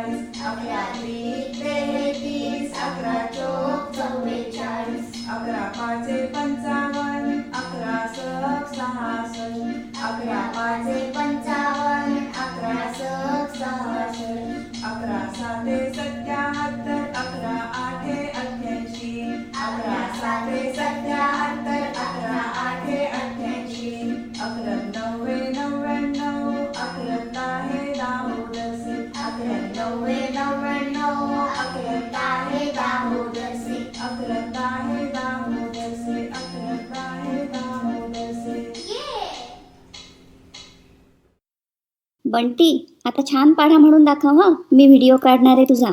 अकरा त्रिक तेहतीस अकरा चव्वेचाळीस अकरा पाचे पंचावन्न अकरा सक सहासष्ट अकरा पाचे पंचावन्न अकरा सक सहासष्ट अकरा साते नव्वे नव्याण्णव बंटी आता छान पाढा म्हणून दाखव हं. मी व्हिडिओ काढणार आहे तुझा.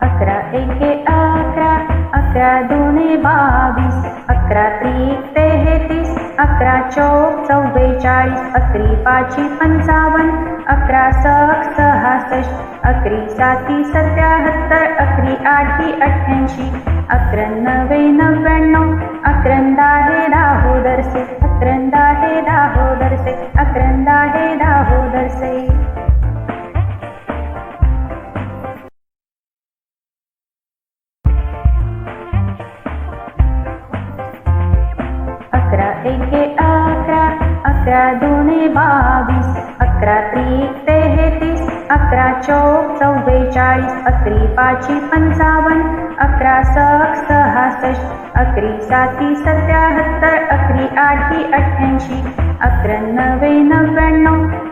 अकरा एके अकरा अकरा दोने बावीस. अकरा त्रिक तेहतीस अकरा चौक चव्वेचाळीस अकरी पाची पंचावन्न अकरा सख सहासष्ट अकरी साती सत्याहत्तर अकरी आठी अठ्ठ्याऐंशी अकरा नव्वे नव्याण्णव अकरंदा दहा दाहोदरसे एके अकरा अकरा दोने बावीस अकरा त्रिक तेहतीस अकरा चौक चव्वेचाळीस अकरी पाची पंचावन्न अकरा सख सहासष्ट अकरी साती सत्याहत्तर अकरी आठी अठ्ठ्याऐंशी अकरा नवे नव्याण्णव